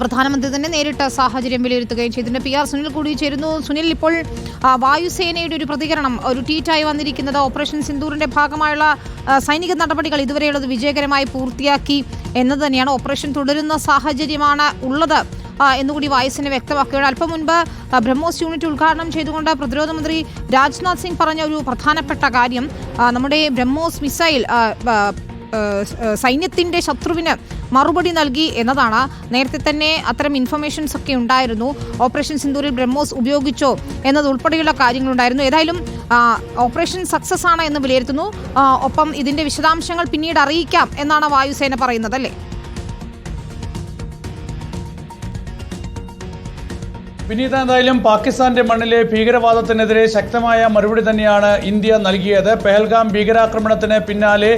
പ്രധാനമന്ത്രി തന്നെ നേരിട്ട് സാഹചര്യം വിലയിരുത്തുകയും ചെയ്തിട്ടുണ്ട്. പി ആർ സുനിൽ കൂടി ചേരുന്നു സുനിൽ ഇപ്പോൾ വായുസേനയുടെ ഒരു പ്രതികരണം ഒരു ട്വീറ്റായി വന്നിരിക്കുന്നത് ഓപ്പറേഷൻ സിന്ദൂറിന്റെ ഭാഗമായുള്ള സൈനിക നടപടികൾ ഇതുവരെയുള്ളത് വിജയകരമായി പൂർത്തിയാക്കി എന്നത് തന്നെയാണ്. ഓപ്പറേഷൻ തുടരുന്ന സാഹചര്യമാണ് ഉള്ളത് എന്നുകൂടി വായുസേന വ്യക്തമാക്കുകയാണ്. അല്പം മുൻപ് ബ്രഹ്മോസ് യൂണിറ്റ് ഉദ്ഘാടനം ചെയ്തുകൊണ്ട് പ്രതിരോധ മന്ത്രി രാജ്നാഥ് സിംഗ് പറഞ്ഞ ഒരു പ്രധാനപ്പെട്ട കാര്യം നമ്മുടെ ബ്രഹ്മോസ് മിസൈൽ സൈന്യത്തിന്റെ ശത്രുവിന് മറുപടി നൽകി എന്നതാണ്. നേരത്തെ തന്നെ അത്തരം ഇൻഫർമേഷൻസ് ഒക്കെ ഉണ്ടായിരുന്നു. ഓപ്പറേഷൻ സിന്ദൂരിൽ ബ്രഹ്മോസ് ഉപയോഗിച്ചോ എന്നതുൾപ്പെടെയുള്ള കാര്യങ്ങളുണ്ടായിരുന്നു. ഏതായാലും ഓപ്പറേഷൻ സക്സസ് ആണ് എന്ന് വിലയിരുത്തുന്നു. ഒപ്പം ഇതിന്റെ വിശദാംശങ്ങൾ പിന്നീട് അറിയിക്കാം എന്നാണ് വായുസേന പറയുന്നത് അല്ലേ? വിനീത എന്തായാലും പാകിസ്ഥാന്റെ മണ്ണിലെ ഭീകരവാദത്തിനെതിരെ ശക്തമായ മറുപടി തന്നെയാണ് ഇന്ത്യ നൽകിയത്. പെഹൽഗാം ഭീകരാക്രമണത്തിന് പിന്നാലെ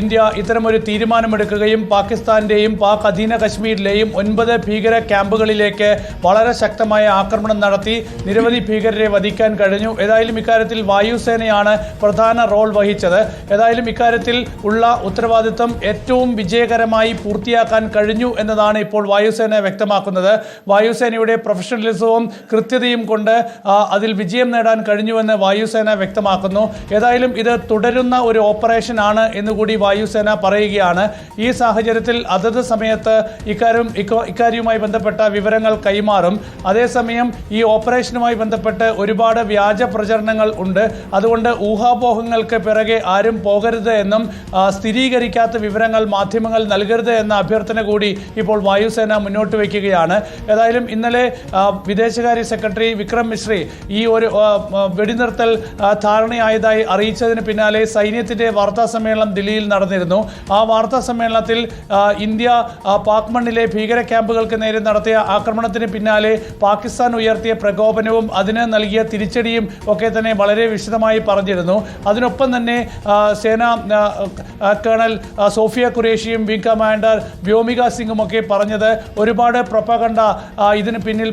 ഇന്ത്യ ഇത്തരമൊരു തീരുമാനമെടുക്കുകയും പാകിസ്ഥാന്റെയും പാക് അധീന കശ്മീരിലെയും ഒൻപത് ഭീകര ക്യാമ്പുകളിലേക്ക് വളരെ ശക്തമായ ആക്രമണം നടത്തി നിരവധി ഭീകരരെ വധിക്കാൻ കഴിഞ്ഞു. ഏതായാലും ഇക്കാര്യത്തിൽ വായുസേനയാണ് പ്രധാന റോൾ വഹിച്ചത്. ഏതായാലും ഇക്കാര്യത്തിൽ ഉള്ള ഉത്തരവാദിത്വം ഏറ്റവും വിജയകരമായി പൂർത്തിയാക്കാൻ കഴിഞ്ഞു എന്നതാണ് ഇപ്പോൾ വായുസേന വ്യക്തമാക്കുന്നത്. വായുസേനയുടെ പ്രൊഫഷണലിസവും കൃത്യതയും കൊണ്ട് അതിൽ വിജയം നേടാൻ കഴിഞ്ഞുവെന്ന് വായുസേന വ്യക്തമാക്കുന്നു. ഏതായാലും ഇത് തുടരുന്ന ഒരു ഓപ്പറേഷൻ ആണ് എന്നുകൂടി വായുസേന പറയുകയാണ്. ഈ സാഹചര്യത്തിൽ അതത് സമയത്ത് ഇക്കാര്യം ഇക്കാര്യവുമായി ബന്ധപ്പെട്ട വിവരങ്ങൾ കൈമാറും. അതേസമയം ഈ ഓപ്പറേഷനുമായി ബന്ധപ്പെട്ട് ഒരുപാട് വ്യാജ പ്രചരണങ്ങൾ ഉണ്ട്. അതുകൊണ്ട് ഊഹാപോഹങ്ങൾക്ക് പിറകെ ആരും പോകരുത് എന്നും സ്ഥിരീകരിക്കാത്ത വിവരങ്ങൾ മാധ്യമങ്ങൾ നൽകരുത് എന്ന അഭ്യർത്ഥന കൂടി ഇപ്പോൾ വായുസേന മുന്നോട്ട് വയ്ക്കുകയാണ്. ഏതായാലും ഇന്നലെ വിദേശകാര്യ സെക്രട്ടറി വിക്രം മിശ്രി ഈ ഒരു വെടിനിർത്തൽ ധാരണയായതായി അറിയിച്ചതിന് പിന്നാലെ സൈന്യത്തിന്റെ വാർത്താ സമ്മേളനം ദില്ലിയിൽ നടന്നിരുന്നു. ആ വാർത്താ സമ്മേളനത്തിൽ ഇന്ത്യ പാക് മണ്ണിലെ ഭീകര ക്യാമ്പുകൾക്ക് നേരെ നടത്തിയ ആക്രമണത്തിന് പിന്നാലെ പാകിസ്ഥാൻ ഉയർത്തിയ പ്രകോപനവും അതിന് നൽകിയ തിരിച്ചടിയും ഒക്കെ തന്നെ വളരെ വിശദമായി പറഞ്ഞിരുന്നു. അതിനൊപ്പം തന്നെ സേന കേണൽ സോഫിയ കുറേഷിയും വിംഗ് കമാൻഡർ വ്യോമിക സിംഗും ഒക്കെ പറഞ്ഞത് ഒരുപാട് പ്രൊപ്പകണ്ട ഇതിന് പിന്നിൽ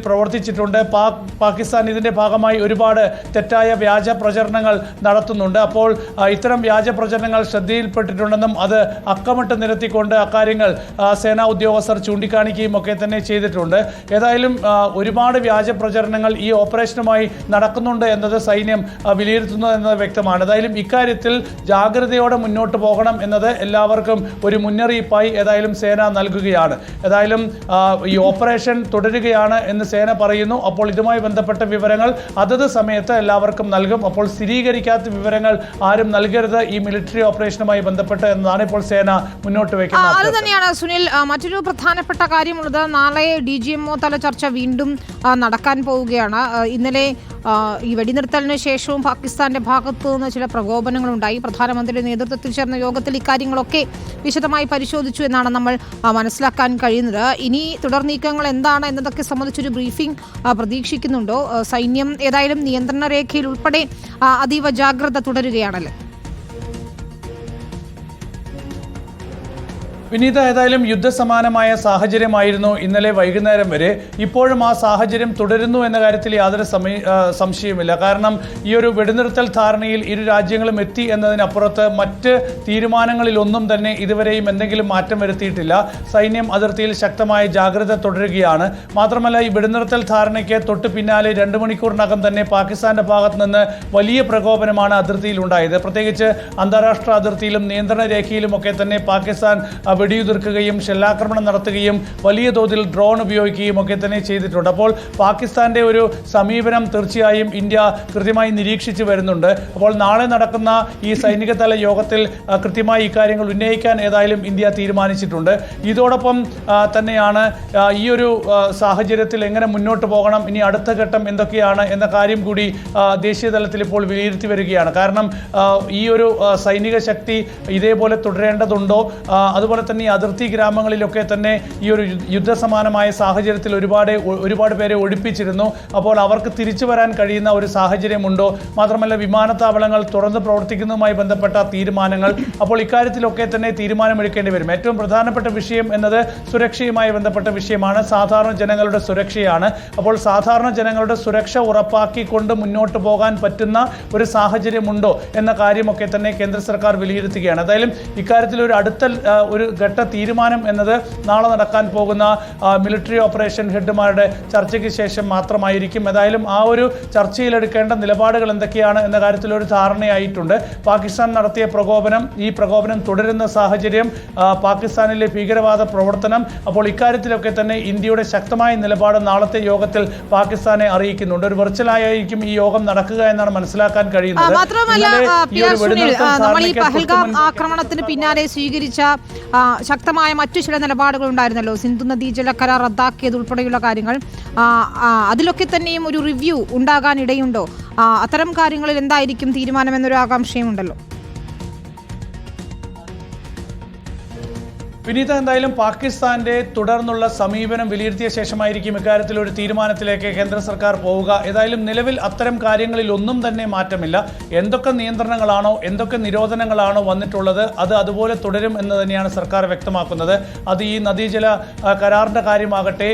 പ്രവർത്തിച്ചിട്ടുണ്ട് പാക് പാകിസ്ഥാൻ ഇതിന്റെ ഭാഗമായി ഒരുപാട് തെറ്റായ വ്യാജ പ്രചരണങ്ങൾ നടത്തുന്നുണ്ട്. അപ്പോൾ ഇത്തരം വ്യാജ പ്രചരണങ്ങൾ ശ്രദ്ധയിൽപ്പെട്ടിട്ടുണ്ടെന്നും അത് അക്കമിട്ട് നിരത്തിക്കൊണ്ട് അക്കാര്യങ്ങൾ സേനാ ഉദ്യോഗസ്ഥർ ചൂണ്ടിക്കാണിക്കുകയും ഒക്കെ തന്നെ ചെയ്തിട്ടുണ്ട്. ഏതായാലും ഒരുപാട് വ്യാജ പ്രചരണങ്ങൾ ഈ ഓപ്പറേഷനുമായി നടക്കുന്നുണ്ട് എന്നത് സൈന്യം വിലയിരുത്തുന്നു എന്നത് വ്യക്തമാണ്. ഏതായാലും ഇക്കാര്യത്തിൽ ജാഗ്രതയോടെ മുന്നോട്ട് പോകണം എന്നത് എല്ലാവർക്കും ഒരു മുന്നറിയിപ്പായി ഏതായാലും സേന നൽകുകയാണ്. ഏതായാലും ഈ ഓപ്പറേഷൻ തുടരുകയാണ് എന്ന് സേന പറയുന്നു. അപ്പോൾ ഇതുമായി ബന്ധപ്പെട്ട വിവരങ്ങൾ അതത് സമയത്ത് എല്ലാവർക്കും നൽകും. അപ്പോൾ സ്ഥിരീകരിക്കാത്ത വിവരങ്ങൾ ആരും നൽകരുത്. ഈ മിലിറ്ററി ഓപ്പറേഷനുമായി ബന്ധപ്പെട്ട് എന്നതാണ് ഇപ്പോൾ സേന മുന്നോട്ട് വയ്ക്കുന്നത്. വയ്ക്കുന്ന അത് തന്നെയാണ് സുനിൽ. മറ്റൊരു പ്രധാനപ്പെട്ട കാര്യമുള്ളത് നാളെ ഡി ജി എംഒ തല ചർച്ച വീണ്ടും നടക്കാൻ പോവുകയാണ്. ഇന്നലെ ഈ വെടിനിർത്തലിന് ശേഷവും പാകിസ്ഥാന്റെ ഭാഗത്തു നിന്ന് ചില പ്രകോപനങ്ങളുണ്ടായി. പ്രധാനമന്ത്രിയുടെ നേതൃത്വത്തിൽ ചേർന്ന യോഗത്തിൽ ഇക്കാര്യങ്ങളൊക്കെ വിശദമായി പരിശോധിച്ചു എന്നാണ് നമ്മൾ മനസ്സിലാക്കാൻ കഴിയുന്നത്. ഇനി തുടർ നീക്കങ്ങൾ എന്താണ് എന്നതൊക്കെ സംബന്ധിച്ചൊരു ബ്രീഫിംഗ് പ്രതീക്ഷിക്കുന്നുണ്ടോ? സൈന്യം ഏതായാലും നിയന്ത്രണ രേഖയിൽ ഉൾപ്പെടെ അതീവ ജാഗ്രത തുടരുകയാണല്ലേ? വിനീത ഏതായാലും യുദ്ധസമാനമായ സാഹചര്യമായിരുന്നു ഇന്നലെ വൈകുന്നേരം വരെ. ഇപ്പോഴും ആ സാഹചര്യം തുടരുന്നു എന്ന കാര്യത്തിൽ യാതൊരു സംശയമില്ല കാരണം ഈ ഒരു വെടിനിർത്തൽ ധാരണയിൽ ഇരു രാജ്യങ്ങളും എത്തി എന്നതിനപ്പുറത്ത് മറ്റ് തീരുമാനങ്ങളിലൊന്നും തന്നെ ഇതുവരെയും എന്തെങ്കിലും മാറ്റം വരുത്തിയിട്ടില്ല. സൈന്യം അതിർത്തിയിൽ ശക്തമായ ജാഗ്രത തുടരുകയാണ്. മാത്രമല്ല ഈ വെടിനിർത്തൽ ധാരണയ്ക്ക് തൊട്ട് പിന്നാലെ രണ്ട് മണിക്കൂറിനകം തന്നെ പാകിസ്ഥാന്റെ ഭാഗത്ത് നിന്ന് വലിയ പ്രകോപനമാണ് അതിർത്തിയിൽ ഉണ്ടായത്. പ്രത്യേകിച്ച് അന്താരാഷ്ട്ര അതിർത്തിയിലും നിയന്ത്രണ രേഖയിലുമൊക്കെ തന്നെ പാകിസ്ഥാൻ വെടിയുതിർക്കുകയും ഷെല്ലാക്രമണം നടത്തുകയും വലിയ തോതിൽ ഡ്രോൺ ഉപയോഗിക്കുകയും ഒക്കെ തന്നെ ചെയ്തിട്ടുണ്ട്. അപ്പോൾ പാകിസ്ഥാന്റെ ഒരു സമീപനം തീർച്ചയായും ഇന്ത്യ കൃത്യമായി നിരീക്ഷിച്ചു വരുന്നുണ്ട്. അപ്പോൾ നാളെ നടക്കുന്ന ഈ സൈനിക തല യോഗത്തിൽ കൃത്യമായി ഇക്കാര്യങ്ങൾ ഉന്നയിക്കാൻ ഏതായാലും ഇന്ത്യ തീരുമാനിച്ചിട്ടുണ്ട്. ഇതോടൊപ്പം തന്നെയാണ് ഈ ഒരു സാഹചര്യത്തിൽ എങ്ങനെ മുന്നോട്ട് പോകണം ഇനി അടുത്ത ഘട്ടം എന്തൊക്കെയാണ് എന്ന കാര്യം കൂടി ദേശീയ തലത്തിൽ ഇപ്പോൾ വിലയിരുത്തി വരികയാണ്. കാരണം ഈ ഒരു സൈനിക ശക്തി ഇതേപോലെ തുടരേണ്ടതുണ്ടോ? അതുപോലെ തന്നെ ഈ അതിർത്തി ഗ്രാമങ്ങളിലൊക്കെ തന്നെ ഈ ഒരു യുദ്ധസമാനമായ സാഹചര്യത്തിൽ ഒരുപാട് ഒരുപാട് പേരെ ഒഴിപ്പിച്ചിരുന്നു. അപ്പോൾ അവർക്ക് തിരിച്ചു വരാൻ കഴിയുന്ന ഒരു സാഹചര്യമുണ്ടോ? മാത്രമല്ല വിമാനത്താവളങ്ങൾ തുറന്ന് പ്രവർത്തിക്കുന്നതുമായി ബന്ധപ്പെട്ട തീരുമാനങ്ങൾ. അപ്പോൾ ഇക്കാര്യത്തിലൊക്കെ തന്നെ തീരുമാനമെടുക്കേണ്ടി വരും. ഏറ്റവും പ്രധാനപ്പെട്ട വിഷയം എന്നത് സുരക്ഷയുമായി ബന്ധപ്പെട്ട വിഷയമാണ്. സാധാരണ ജനങ്ങളുടെ സുരക്ഷയാണ്. അപ്പോൾ സാധാരണ ജനങ്ങളുടെ സുരക്ഷ ഉറപ്പാക്കിക്കൊണ്ട് മുന്നോട്ട് പോകാൻ പറ്റുന്ന ഒരു സാഹചര്യമുണ്ടോ? എന്ന കാര്യമൊക്കെ തന്നെ കേന്ദ്ര സർക്കാർ വിലയിരുത്തുകയാണ്. എന്തായാലും ഇക്കാര്യത്തിൽ ഒരു അടുത്ത ഒരു ഘട്ട തീരുമാനം എന്നത് നാളെ നടക്കാൻ പോകുന്ന മിലിറ്ററി ഓപ്പറേഷൻ ഹെഡുമാരുടെ ചർച്ചയ്ക്ക് ശേഷം മാത്രമായിരിക്കും. ഏതായാലും ആ ഒരു ചർച്ചയിലെടുക്കേണ്ട നിലപാടുകൾ എന്തൊക്കെയാണ് എന്ന കാര്യത്തിൽ ഒരു ധാരണയായിട്ടുണ്ട്. പാകിസ്ഥാൻ നടത്തിയ പ്രകോപനം ഈ പ്രകോപനം തുടരുന്ന സാഹചര്യം പാകിസ്ഥാനിലെ ഭീകരവാദ പ്രവർത്തനം അപ്പോൾ ഇക്കാര്യത്തിലൊക്കെ തന്നെ ഇന്ത്യയുടെ ശക്തമായ നിലപാട് നാളത്തെ യോഗത്തിൽ പാകിസ്ഥാനെ അറിയിക്കുന്നുണ്ട്. ഒരു വെർച്വലായിരിക്കും ഈ യോഗം നടക്കുക എന്നാണ് മനസ്സിലാക്കാൻ കഴിയുന്നത്. മാത്രമല്ല നമ്മൾ ഈ പഹൽഗാം ആക്രമണത്തിന് പിന്നാലെ സ്വീകരിച്ച ശക്തമായ മറ്റു ചില നിലപാടുകൾ ഉണ്ടായിരുന്നല്ലോ. സിന്ധു നദീ ജല കരാർ റദ്ദാക്കിയത് ഉൾപ്പെടെയുള്ള കാര്യങ്ങൾ. അതിലൊക്കെ തന്നെയും ഒരു റിവ്യൂ ഉണ്ടാകാൻ ഇടയുണ്ടോ അത്തരം കാര്യങ്ങളിൽ എന്തായിരിക്കും തീരുമാനം എന്നൊരു ആകാംക്ഷയും ഉണ്ടല്ലോ വിനീത എന്തായാലും പാകിസ്ഥാന്റെ തുടർന്നുള്ള സമീപനം വിലയിരുത്തിയ ശേഷമായിരിക്കും ഇക്കാര്യത്തിൽ ഒരു തീരുമാനത്തിലേക്ക് കേന്ദ്ര സർക്കാർ പോവുക. ഏതായാലും നിലവിൽ അത്തരം കാര്യങ്ങളിൽ ഒന്നും തന്നെ മാറ്റമില്ല. എന്തൊക്കെ നിയന്ത്രണങ്ങളാണോ എന്തൊക്കെ നിരോധനങ്ങളാണോ വന്നിട്ടുള്ളത് അത് അതുപോലെ തുടരും എന്ന് തന്നെയാണ് സർക്കാർ വ്യക്തമാക്കുന്നത്. അത് ഈ നദീജല കരാറിന്റെ കാര്യമാകട്ടെ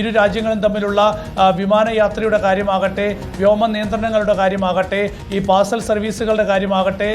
ഇരു രാജ്യങ്ങളും തമ്മിലുള്ള വിമാനയാത്രയുടെ കാര്യമാകട്ടെ വ്യോമ നിയന്ത്രണങ്ങളുടെ കാര്യമാകട്ടെ ഈ പാർസൽ സർവീസുകളുടെ കാര്യമാകട്ടെ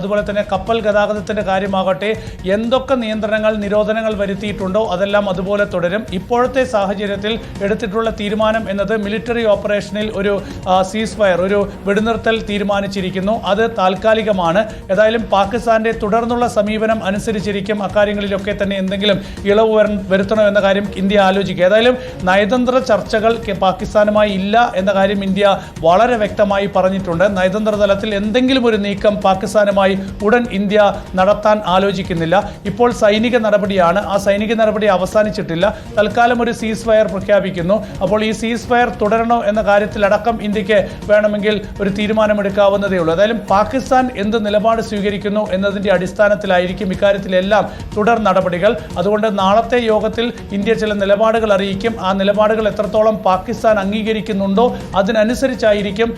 അതുപോലെ തന്നെ കപ്പൽ ഗതാഗതത്തിന്റെ കാര്യമാകട്ടെ എന്തൊക്കെ നിയന്ത്രണങ്ങൾ നിരോധനങ്ങൾ വരുത്തിയിട്ടുണ്ടോ അതെല്ലാം അതുപോലെ തുടരും. ഇപ്പോഴത്തെ സാഹചര്യത്തിൽ എടുത്തിട്ടുള്ള തീരുമാനം എന്നത് മിലിറ്ററി ഓപ്പറേഷനിൽ ഒരു സീസ് ഫയർ ഒരു വെടിനിർത്തൽ തീരുമാനിച്ചിരിക്കുന്നു. അത് താൽക്കാലികമാണ്. ഏതായാലും പാകിസ്ഥാന്റെ തുടർന്നുള്ള സമീപനം അനുസരിച്ചിരിക്കും. അക്കാര്യങ്ങളിലൊക്കെ തന്നെ എന്തെങ്കിലും ഇളവ് വര- വരുത്തണോ എന്ന കാര്യം ഇന്ത്യ ആലോചിക്കുക. ഏതായാലും നയതന്ത്ര ചർച്ചകൾ പാകിസ്ഥാനുമായി ഇല്ല എന്ന കാര്യം ഇന്ത്യ വളരെ വ്യക്തമായി പറഞ്ഞിട്ടുണ്ട്. നയതന്ത്ര തലത്തിൽ എന്തെങ്കിലും ഒരു നീക്കം പാകിസ്ഥാനുമായി ഉടൻ ഇന്ത്യ നടത്താൻ ആലോചിക്കുന്നില്ല. ഇപ്പോൾ സൈനിക നടപടിയാണ്. ആ സൈനിക നടപടി അവസാനിച്ചിട്ടില്ല. തൽക്കാലം ഒരു സീസ് ഫയർ പ്രഖ്യാപിക്കുന്നു. അപ്പോൾ ഈ സീസ് ഫയർ തുടരണോ എന്ന കാര്യത്തിലടക്കം ഇന്ത്യയ്ക്ക് വേണമെങ്കിൽ ഒരു തീരുമാനമെടുക്കാവുന്നതേ ഉള്ളൂ. ഏതായാലും പാകിസ്ഥാൻ എന്ത് നിലപാട് സ്വീകരിക്കുന്നു എന്നതിന്റെ അടിസ്ഥാനത്തിലായിരിക്കും ഇക്കാര്യത്തിലെല്ലാം തുടർ നടപടികൾ. അതുകൊണ്ട് നാളത്തെ യോഗത്തിൽ ഇന്ത്യ ചില നിലപാടുകൾ അറിയിക്കും. ആ നിലപാടുകൾ എത്രത്തോളം പാകിസ്ഥാൻ അംഗീകരിക്കുന്നുണ്ടോ അതിനനുസരിച്ചായിരിക്കും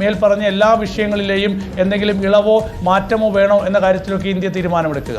മേൽപ്പറഞ്ഞ എല്ലാ വിഷയങ്ങളിലെയും എന്തെങ്കിലും ഇളവോ മാറ്റമോ വേണോ എന്ന കാര്യത്തിലൊക്കെ ഇന്ത്യ തീരുമാനമെടുക്കുക.